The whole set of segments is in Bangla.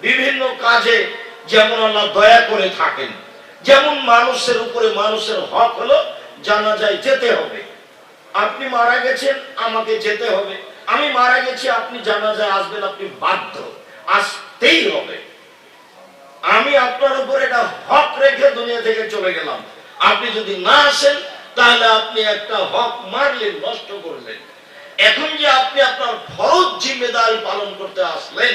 বিভিন্ন কাজে যেমন আল্লাহ দয়া করে থাকেন, যেমন মানুষের উপরে মানুষের হক হলো জানা যায় যেতে হবে। আপনি মারা গেছেন, আমাকে যেতে হবে। আমি মারা গেছি, আপনি জানা যায় আসবেন, আপনি বাধ্য। আসতেই হবে। আমি আপনার উপর এটা হক রেখে দুনিয়া থেকে চলে গেলাম। আপনি যদি না আসেন, তাহলে আপনি একটা হক মারলেন, নষ্ট করলেন। এখন যে আপনি আপনার ফরজ জিম্মেদারি পালন করতে আসলেন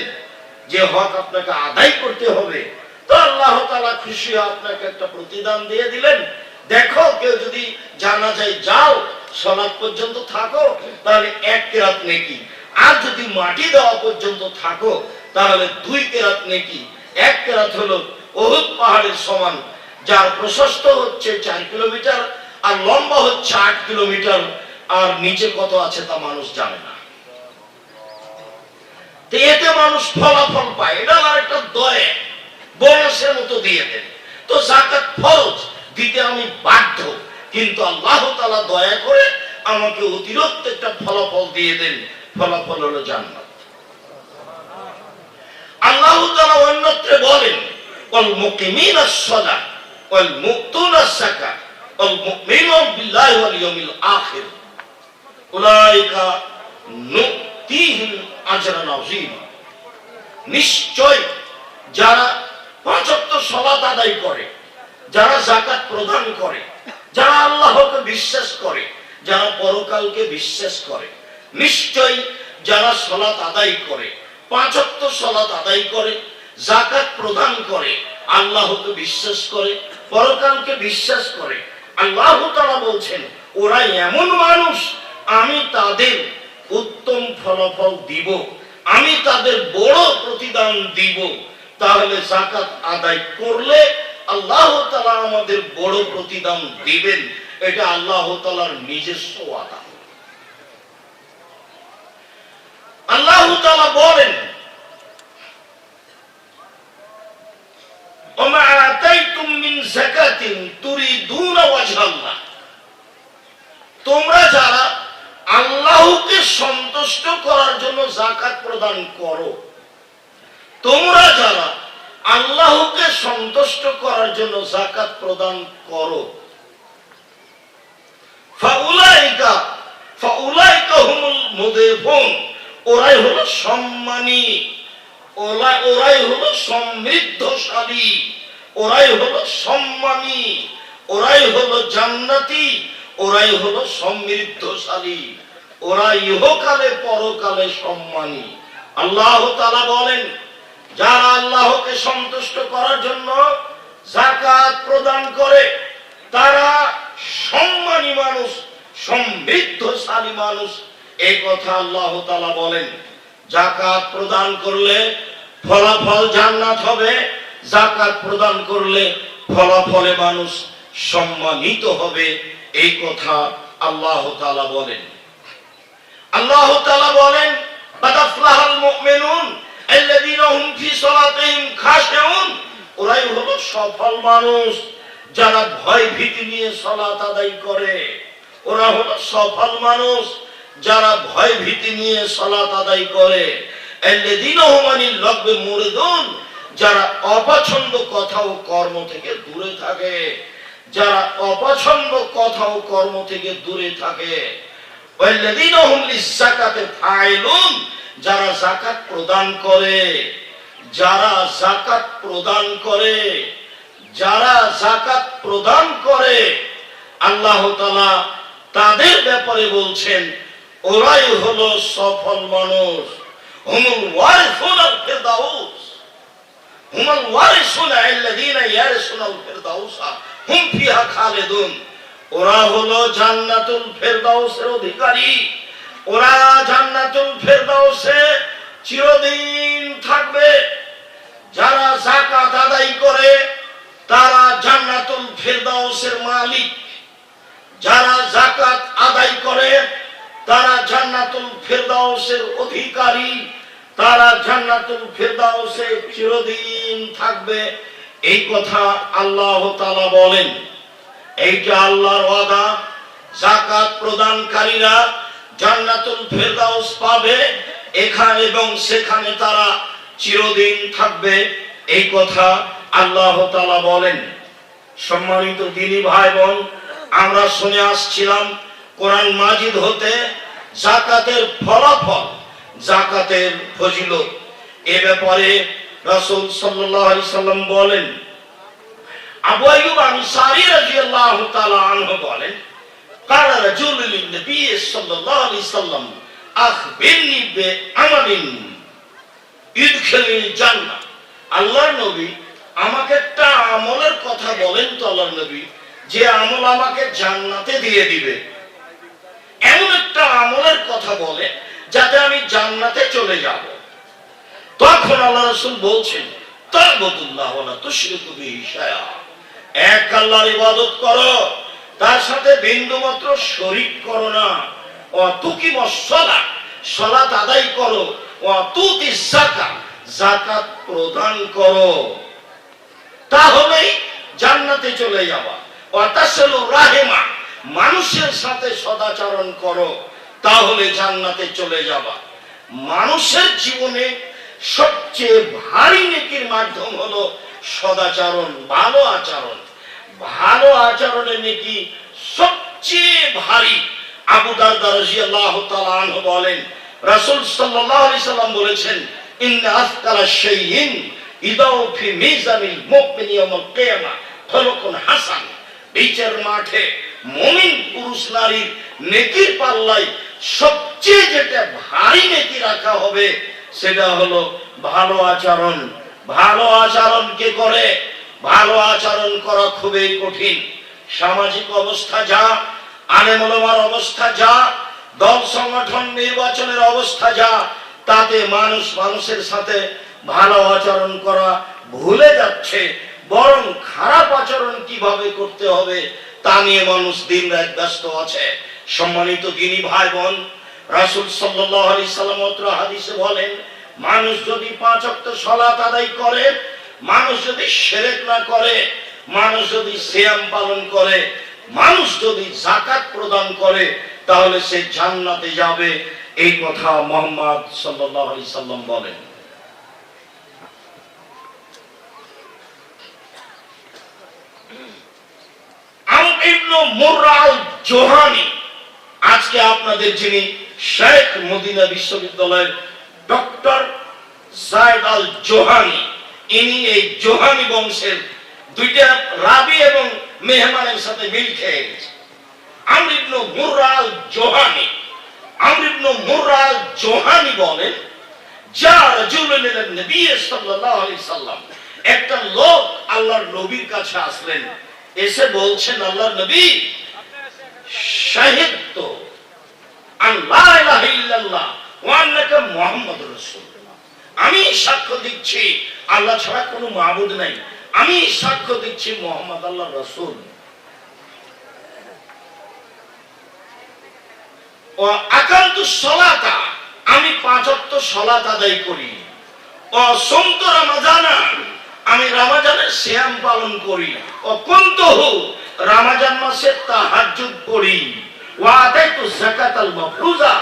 যে হক আপনাকে আদায় করতে হবে, তো আল্লাহ তালা খুশি আপনাকে একটা প্রতিদান দিয়ে দিলেন। দেখো, কেউ যদি জানা যায় যাও সলাৎ পর্যন্ত থাকো, তাহলে এক কেরাত নেকি। আর যদি মাটি দেওয়া পর্যন্ত থাকো, তাহলে দুই কেরাত নেকি। এক কেরাত হলো অহুদ পাহাড়ের সমান, যার প্রশস্ত হচ্ছে চার কিলোমিটার, আর লম্বা হচ্ছে আট কিলোমিটার, আর নিচে কত আছে তা মানুষ জানে না। এতে মানুষ ফলাফল পায়। এটা আমার একটা দয়া। বোনাসের মতো দিয়ে দেন। তো জাকাত ফরজ, দিতে আমি বাধ্য। কিন্তু আল্লাহ তালা দয়া করে আমাকে অতিরিক্ত একটা ফলাফল দিয়ে দেন। ফলাফল হলো জান্নাত। আল্লাহ তালা অন্যত্রে বলেন, ওয়াল মুকিমিনা সদা ওয়াল মুক্তুনা সাকা ওয়াল মুমিনুন বিল্লাহি ওয়াল আখির। উলাইকা নিশ্চয় যারা পাঁচ ওয়াক্ত সালাত আদায় করে, যারা জাকাত প্রদান করে, যারা আল্লাহকে বিশ্বাস করে, যারা পরকালকে বিশ্বাস করে, নিশ্চয় যারা সলাত আদায় করে পাঁচ ওয়াক্ত সলাত আদায় করে জাকাত প্রদান করে, আল্লাহকে বিশ্বাস করে, পরকালকে বিশ্বাস করে। আল্লাহ তাআলা বলছেন ওরা এমন মানুষ, আমি তাদের উত্তম ফলাফল দিব আমি তাদের বড় প্রতিদান দিব তাহলে জাকাত আদায় করলে আল্লাহ তালা আমাদের বড় প্রতিদান দিবেন এটা আল্লাহ তালার নিজস্ব আদা আল্লাহ তালা বলেন وما آتيتم من زكاة تريدون وجه الله প্রদান করো। তোমরা যারা আল্লাহকে সন্তুষ্ট করার জন্য জাকাত প্রদান করো ওরাই হলো সম্মানী ওরা ওরাই হলো সমৃদ্ধশালী, ওরাই হলো সম্মানী, ওরাই হলো জান্নাতি, ওরাই হলো সমৃদ্ধশালী। ওরা ইহকালে পরকালে সম্মানী। আল্লাহ তাআলা বলেন, যারা আল্লাহকে সন্তুষ্ট করার জন্য জাকাত প্রদান করে, তারা সম্মানী মানুষ, সমৃদ্ধশালী মানুষ এই কথা আল্লাহ তাআলা বলেন। জাকাত প্রদান করলে ফলাফল জান্নাত হবে জাকাত প্রদান করলে ফলাফলে মানুষ সম্মানিত হবে এই কথা আল্লাহ তাআলা বলেন। আল্লাহ তাআলা বলেন ওরাই হলো সফল মানুষ, যারা ভয় ভীতি নিয়ে সালাত আদায় করে। ওরা হলো সফল মানুষ, যারা ভয় ভীতি নিয়ে সালাত আদায় করে। যারা অপছন্দ কথা ও কর্ম থেকে দূরে থাকে। যারা অপছন্দ কথা ও কর্ম থেকে দূরে থাকে। যারা যাকাত প্রদান করে, যারা যাকাত প্রদান করে, যারা যাকাত প্রদান করে, আল্লাহ তাআলা তাদের ব্যাপারে বলছেন, ওরাই হলো সফল মানুষ। হুমুল ওয়ারিসুনাল ফিরদাউস হুমুল ওয়ারিসুনা আল্লাযীনা ইয়ারিসুনাল ফিরদাউসা হুম ফিহা খালিদুন। ওরা হলো জান্নাতুল ফেরদাউসের অধিকারী। ওরা জান্নাতুল ফেরদাউসে চিরদিন থাকবে। যারা যাকাত আদায় করে, তারা জান্নাতুল ফেরদাউসের মালিক। যারা যাকাত আদায় করে, তারা জান্নাতুল ফেরদাউসের অধিকারী। তারা জান্নাতুল ফেরদাউসে চিরদিন থাকবে। এই কথা আল্লাহ তাআলা বলেন। এইটা আল্লাহর ওয়াদা জাকাত প্রদানকারীরা জান্নাতুল ফেরদাউস পাবে, এখানে এবং সেখানে তারা চিরদিন থাকবে। এই কথা আল্লাহ তাআলা বলেন। সম্মানিত দিনী ভাই বোন আমরা শুনে আসছিলাম কোরআন মাজিদ হতে জাকাতের ফলাফল জাকাতের ফজিলত। এ ব্যাপারে রাসূল সাল্লাল্লাহু আলাইহি সাল্লাম বলেন আবু আইয়ুব আনসারী রাদিয়াল্লাহু তাআলা আনহু বলেন قال رجل للنبي صلى الله عليه وسلم أخبرني بعمل يدخلني الجنة আল্লাহর নবী আমাকে একটা আমলের কথা বলেন তো আল্লাহর নবী যে আমল আমাকে জান্নাতে দিয়ে দিবে এমন একটা আমলের কথা বলে যাতে আমি জান্নাতে চলে যাব তখন আল্লাহ রাসূল বলছেন তাবুদুল্লাহ ওয়ালা তুশরিকু বিহি শায়া এক আল্লাহর ইবাদত করো, তার সাথে বিন্দু মাত্র শরীক করো না। অতুকি মসলা সলাত আদায় করো অতুতি জাকাত জাকাত প্রদান করো। তাহলেই জান্নাতে চলে যাবা। অতাসলু রাহেমা, মানুষের সাথে সদাচরণ করো, তাহলে জান্নাতে চলে যাবা। মানুষের জীবনে সবচেয়ে ভারী নেকির মাধ্যম হলো সদাচরণ, ভালো আচরণ। ভালো আচরণের নেকি সবচেয়ে ভারী আবু দারদা রাদিয়াল্লাহু তাআলা আনহু বলেন, রাসূল সাল্লাল্লাহু আলাইহি সাল্লাম বলেছেন, ইন্না আসকালা শাইইন ইদাউ ফি মিজানিল মুমিনি ইয়াউমাল কিয়ামা, খলকুন হাসান। বিচার মাঠে মুমিন পুরুষ নারীর নেকির পাল্লাই সবচেয়ে যেটা ভারী নেকি রাখা হবে, সেটা হলো ভালো আচরণ। ভালো আচরণ কে করে, ভালো আচরণ করা খুবই কঠিন। সামাজিক অবস্থা যা আলেমলমার অবস্থা যা, দল সংগঠন নির্বাচনের অবস্থা যা, তাতে মানুষ মানুষের সাথে ভালো আচরণ করা ভুলে যাচ্ছে, বরং খারাপ আচরণ কীভাবে করতে হবে, তা নিয়ে মানুষ দিন রাত ব্যস্ত আছে। সম্মানিত গিনি ভাই বোন, রাসূল সাল্লাল্লাহু আলাইহি সাল্লাম হাদিসে বলেন মানুষ যদি পাঁচ ওয়াক্ত সালাত আদায় করে, মানুষ যদি শিরক না করে, মানুষ যদি সিয়াম পালন করে, মানুষ যদি জাকাত প্রদান করে, তাহলে সে জান্নাতে যাবে। এই কথা মোহাম্মদ আলাইহি সাল্লাম বলেন। জোহানি আজকে আপনাদের যিনি শেখ মদিনা বিশ্ববিদ্যালয়ের ডক্টর জায়দ আল জোহানি। ইনি এই জোহানি বংশের দুইটা রাবি এবং মেহমানের সাথে মিল খেয়ে গেছে। আমর ইবনে মুররা আল জোহানি। আমর ইবনে মুররা আল জোহানি বলেন, যা রাজুলুন ইলা নবী সাল্লাল্লাহু আলাইহি সাল্লাম, একটা লোক আল্লাহর নবীর কাছে আসলেন। এসে বলছেন, আল্লাহর নবী, শাহিদ তো আল্লাহ ইলাহা ইল্লাল্লাহ মুহাম্মাদুর রাসূলুল্লাহ। আমি সাক্ষ্য দিচ্ছি, আল্লাহ ছাড়া কোনো মাবুদ নাই। আমি সাক্ষ্য দিচ্ছি মোহাম্মদ আল্লাহ রাসূল। আকান্ত সলাতা, আমি পাঁচ ওয়াক্ত সলাত আদায় করি। রামাজানা, আমি রামাজানের শ্যাম পালন করি। ও রামাজান মাসে পড়ি ও যাকাত আল মাফরুজা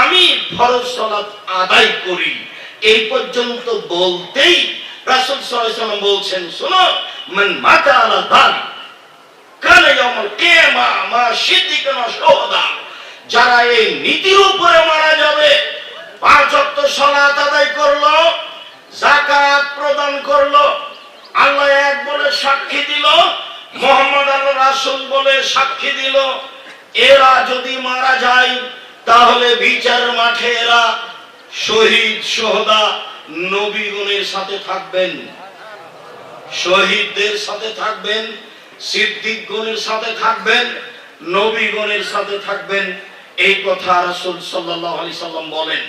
আমি ফরজ সালাত আদায় করি। এই পর্যন্ত বলতেই রাসূল ওয়াসাল্লাম বলছেন, শোনো, মান মাতা আলা দাল কাল ইয়াউমুল কিয়ামা, মা সিদ্দিকান শুহাদা। যারা এই নীতির উপরে মারা যাবে, পাঁচ ওয়াক্ত সালাত আদায় করল জাকাত প্রদান করল, আল্লাহ এক বলে সাক্ষী দিল, মোহাম্মদ আল্লাহ রাসূল বলে সাক্ষী দিল। এরা যদি মারা যায় তাহলে বিচার মাঠে এরা শহীদ সোহদা নবীগণের সাথে থাকবেন। শহীদদের সাথে থাকবেন, সিদ্দিকগণের সাথে থাকবেন, নবীগণের সাথে থাকবেন। এই কথা রাসূল সাল্লাল্লাহু আলাইহি সাল্লাম বলেন।